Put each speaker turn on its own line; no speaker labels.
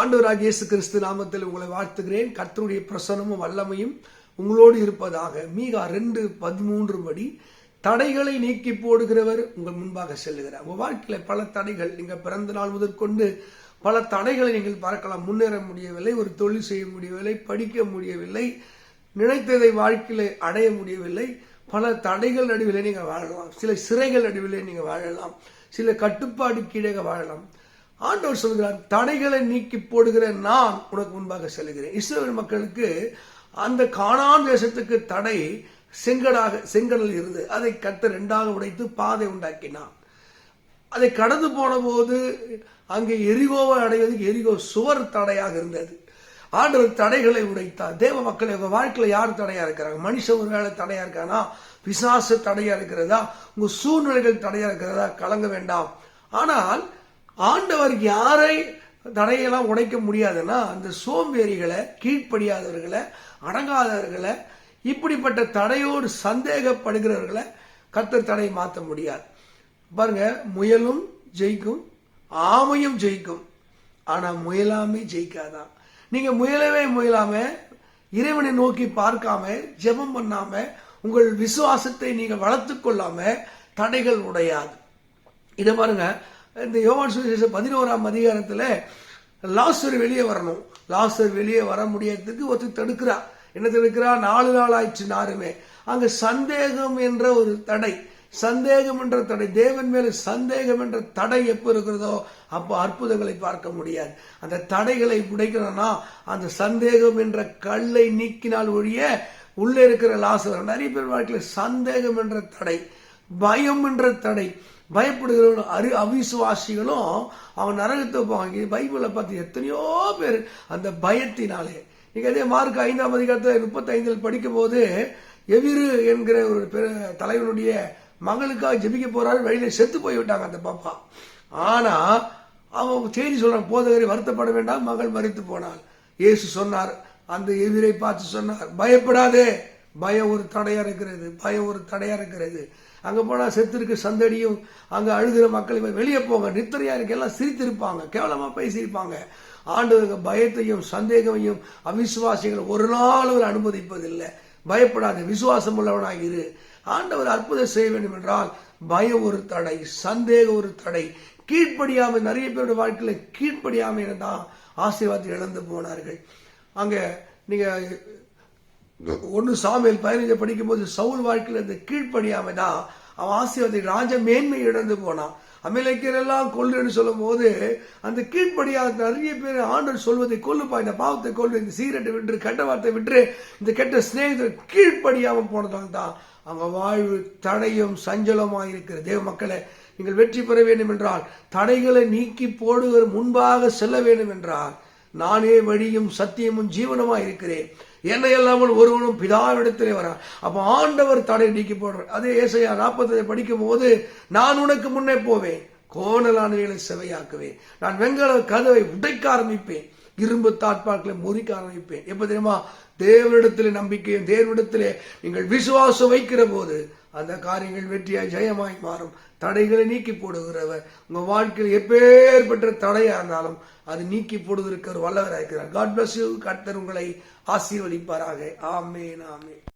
ஆண்டவராக இயேசு கிறிஸ்து நாமத்தில் உங்களை வாழ்த்துகிறேன். கர்த்தனுடைய பிரசனமும் வல்லமையும் உங்களோடு இருப்பதாக மீகா ரெண்டு பதிமூன்று படி தடைகளை நீக்கி போடுகிறவர் உங்கள் முன்பாக செல்லுகிறார். உங்கள் வாழ்க்கையில் பல தடைகள் நீங்கள் பிறந்த நாள் முதற்கொண்டு பல தடைகளை நீங்கள் பார்க்கலாம் முன்னேற முடியவில்லை ஒரு தொழில் செய்ய முடியவில்லை படிக்க முடியவில்லை நினைத்ததை வாழ்க்கையில் அடைய முடியவில்லை. பல தடைகள் நடுவிலே நீங்கள் வாழலாம். சில சிறைகள் நடுவிலே நீங்கள் வாழலாம். சில கட்டுப்பாடு கீழே வாழலாம். ஆண்டவர் சொல்கிறார் தடைகளை நீக்கி போடுகிற நான் உனக்கு முன்பாக செல்கிறேன் இஸ்ரேல் மக்களுக்கு அந்த காணான் தேசத்துக்கு தடை செங்கடாக செங்கடல் இருந்து அதை கத்த ரெண்டாக உடைத்து பாதை உண்டாக்கினான். அதை கடந்து போன போது அங்கே எரிகோவை அடைவதற்கு எரிகோ சுவர் தடையாக இருந்தது. ஆண்டவர் தடைகளை உடைத்தார். தேவ மக்கள் உங்க வாழ்க்கையில யார் தடையா இருக்கிறாங்க? மனுஷன் ஒரு வேலை தடையா இருக்கானா? பிசாசு தடையா இருக்கிறதா? உங்க சூழ்நிலைகள் தடையா இருக்கிறதா? கலங்க வேண்டாம். ஆனால் ஆண்டவர் யாரை தடையெல்லாம் உடைக்க முடியாதுன்னா அந்த சோம்பேறிகளை கீழ்ப்படியாதவர்களை அடங்காதவர்களை இப்படிப்பட்ட தடையோடு சந்தேகப்படுகிறவர்களை கத்தர் தடையை மாற்ற முடியாது. பாருங்க முயலும் ஜெயிக்கும். ஆமையும் ஜெயிக்கும். ஆனால் முயலாமே ஜெயிக்காதான். நீங்கள் முயலவே முயலாம இறைவனை நோக்கி பார்க்காம ஜெபம் பண்ணாம உங்கள் விசுவாசத்தை நீங்கள் வளர்த்து கொள்ளாம தடைகள் உடையாது. இதை பாருங்க இந்த யோவான் சுவிசேஷம் பதினோராம் அதிகாரத்தில் லாஸ்டர் வெளியே வரணும். லாஸ்டர் வெளியே வர முடியறதுக்கு ஒருத்தர் தடுக்கிறா. என்ன தடுக்கிறா? நாலு நாள் ஆயிடுச்சு நாருமே. அங்க சந்தேகம் என்ற ஒரு தடை. சந்தேகம் என்ற தடை. தேவன் மேல சந்தேகம் என்ற தடை எப்ப இருக்கிறதோ அப்போ அற்புதங்களை பார்க்க முடியாது. அந்த தடைகளை உடைக்கணும்னா அந்த சந்தேகம் என்ற கல்லை நீக்கினால் ஒழிய உள்ளே இருக்கிற லாசர் நிறைய பேர் வாழ்க்கையில் சந்தேகம் என்ற தடை. பயம் என்ற தடை. பயப்படுகிறவங்க அரு அவிசுவாசிகளும் அவன் நரகத்தை போவாங்க. பைபிளை பார்த்து எத்தனையோ பேர் அந்த பயத்தினாலே. நீங்க அதே மார்க் ஐந்தாம் அதிகாரத்தில் முப்பத்தைந்தில் படிக்கும் போது எவிரு என்கிற ஒரு தலைவனுடைய மகளுக்காக ஜெபிக்க போறாரு வழியில செத்து போய் விட்டாங்க அந்த பாப்பா. ஆனா அவன் செய்தி சொல்றான் போதகரை வருத்தப்பட வேண்டாம் மகள் மறித்து போனாள். இயேசு சொன்னார் அந்த எதிரை பார்த்து சொன்னார் பயப்படாதே பயம் ஒரு தடையா இருக்கிறது பயம் ஒரு தடையா இருக்கிறது. அங்கே போனால் செத்திருக்கு சந்தடியும். அங்கே அழுகிற மக்கள் வெளியே போங்க நித்திரையா இருக்கெல்லாம் சிரித்திருப்பாங்க கேவலமாக பேசியிருப்பாங்க. ஆண்டவருக்கு பயத்தையும் சந்தேகமையும் அவிசுவாசிகளை ஒரு நாள் அவர் அனுமதிப்பதில்லை. பயப்படாத விசுவாசம் உள்ளவனாக இரு. ஆண்டவர் அற்புதம் செய்ய வேண்டும் என்றால் பயம் ஒரு தடை சந்தேகம் ஒரு தடை. கீழ்ப்படியாமல் நிறைய பேருடைய வாழ்க்கையில் கீழ்ப்படியாம தான் ஆசீர்வாதத்தை இழந்து போனார்கள். அங்கே நீங்கள் ஒன்னு சாமியல் பதினஞ்சு படிக்கும் போது சவுல் வாழ்க்கையில் இந்த கீழ்ப்படியாம தான் அவன் ஆசீர்வாதி ராஜ மேன்மை இழந்து போனான். அமெரிக்கர் எல்லாம் கொல்லுன்னு சொல்லும் போது அந்த கீழ்ப்படியாத நிறைய பேர் ஆண்டர் சொல்வதை கொல்லுப்பா இந்த பாவத்தை கொல்லு இந்த சீரட்டை விட்டு கெட்ட வார்த்தை விட்டு இந்த கெட்ட சிநேகத்தை கீழ்ப்படியாமல் போனதாக தான் அவங்க வாழ்வு தடையும் சஞ்சலமாக இருக்கிற தேவ மக்களை நீங்கள் வெற்றி பெற வேண்டும் என்றால் தடைகளை நீக்கி போடுகிற முன்பாக செல்ல வேண்டும் என்றால் நானே வழியும் சத்தியமும் ஜீவனமாக இருக்கிறேன். என்னை இல்லாமல் ஒருவனும் பிதாவிடத்திலே வரா அப்ப ஆண்டவர் தடை நீக்கி போடுற அதே ஏசையா நாற்பத்தி படிக்கும் போது நான் உனக்கு முன்னே போவேன். கோணலானவைகளை செவையாக்குவேன். நான் வெங்கல கதவை உடைக்க ஆரம்பிப்பேன். இரும்பு தாட்பாக்களை முறிக்க ஆரம்பிப்பேன். எப்ப தெரியுமா? தேவரிடத்தில் நம்பிக்கையும் தேவரிடத்திலே நீங்கள் விசுவாசம் வைக்கிற போது அந்த காரியங்கள் வெற்றியாய் ஜெயமாய் மாறும். தடைகளை நீக்கி போடுகிறவர். உங்க வாழ்க்கையில் எப்பேற்பட்ட தடையா இருந்தாலும் அது நீக்கி போடுவதற்கு ஒரு வல்லவராக இருக்கிறார். காட் பிளஸ் யூ கர்த்தர் உங்களை ஆசீர்வதிப்பாராக. ஆமே ஆமே